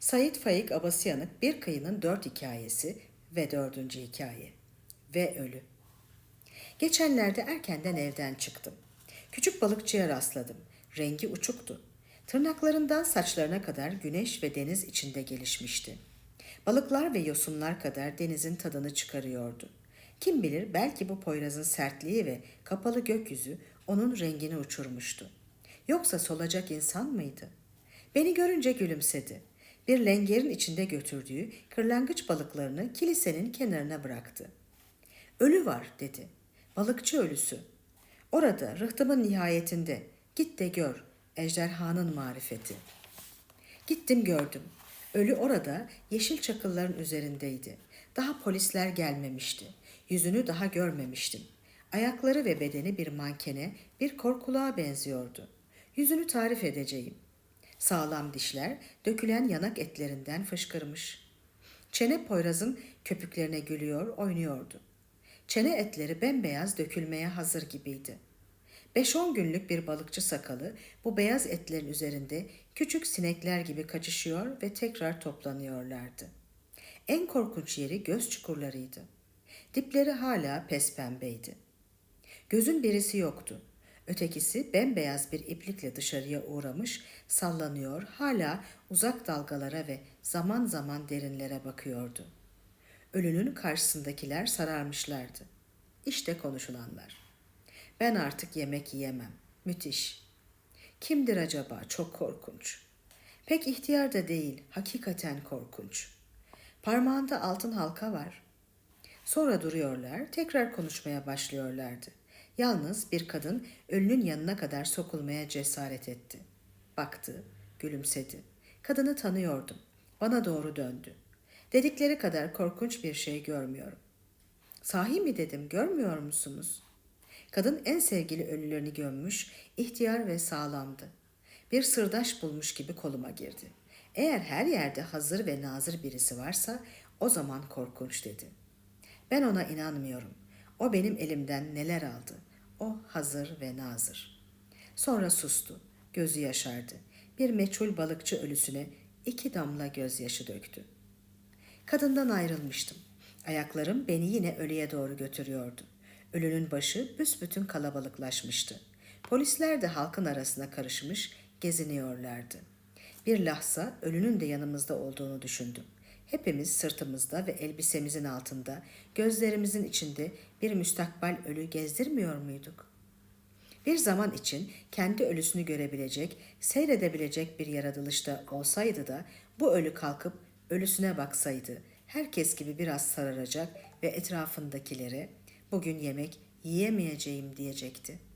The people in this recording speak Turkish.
Said Faik Abasıyanık Bir Kıyının Dört Hikayesi ve Dördüncü Hikaye ve Ölü. Geçenlerde erkenden evden çıktım. Küçük balıkçıya rastladım. Rengi uçuktu. Tırnaklarından saçlarına kadar güneş ve deniz içinde gelişmişti. Balıklar ve yosunlar kadar denizin tadını çıkarıyordu. Kim bilir belki bu Poyraz'ın sertliği ve kapalı gökyüzü onun rengini uçurmuştu. Yoksa solacak insan mıydı? Beni görünce gülümsedi. Bir lengerin içinde götürdüğü kırlangıç balıklarını kilisenin kenarına bıraktı. Ölü var dedi. Balıkçı ölüsü. Orada rıhtımın nihayetinde. Git de gör. Ejderhanın marifeti. Gittim gördüm. Ölü orada yeşil çakılların üzerindeydi. Daha polisler gelmemişti. Yüzünü daha görmemiştim. Ayakları ve bedeni bir mankene, bir korkuluğa benziyordu. Yüzünü tarif edeceğim. Sağlam dişler dökülen yanak etlerinden fışkırmış. Çene Poyraz'ın köpüklerine gülüyor, oynuyordu. Çene etleri bembeyaz dökülmeye hazır gibiydi. Beş on günlük bir balıkçı sakalı bu beyaz etlerin üzerinde küçük sinekler gibi kaçışıyor ve tekrar toplanıyorlardı. En korkunç yeri göz çukurlarıydı. Dipleri hala pes pembeydi. Gözün birisi yoktu. Ötekisi bembeyaz bir iplikle dışarıya uğramış, sallanıyor, hala uzak dalgalara ve zaman zaman derinlere bakıyordu. Ölünün karşısındakiler sararmışlardı. İşte konuşulanlar. Ben artık yemek yiyemem. Müthiş. Kimdir acaba? Çok korkunç. Pek ihtiyar da değil, hakikaten korkunç. Parmağında altın halka var. Sonra duruyorlar, tekrar konuşmaya başlıyorlardı. Yalnız bir kadın ölünün yanına kadar sokulmaya cesaret etti. Baktı, gülümsedi. Kadını tanıyordum. Bana doğru döndü. Dedikleri kadar korkunç bir şey görmüyorum. Sahi mi dedim, görmüyor musunuz? Kadın en sevgili ölülerini gömmüş, ihtiyar ve sağlamdı. Bir sırdaş bulmuş gibi koluma girdi. Eğer her yerde hazır ve nazır birisi varsa o zaman korkunç dedi. Ben ona inanmıyorum. O benim elimden neler aldı. O hazır ve nazır. Sonra sustu. Gözü yaşardı. Bir meçhul balıkçı ölüsüne iki damla gözyaşı döktü. Kadından ayrılmıştım. Ayaklarım beni yine ölüye doğru götürüyordu. Ölünün başı büsbütün kalabalıklaşmıştı. Polisler de halkın arasına karışmış, geziniyorlardı. Bir lahza ölünün de yanımızda olduğunu düşündüm. Hepimiz sırtımızda ve elbisemizin altında, gözlerimizin içinde bir müstakbel ölü gezdirmiyor muyduk? Bir zaman için kendi ölüsünü görebilecek, seyredebilecek bir yaratılışta olsaydı da bu ölü kalkıp ölüsüne baksaydı, herkes gibi biraz sararacak ve etrafındakilere bugün yemek yiyemeyeceğim diyecekti.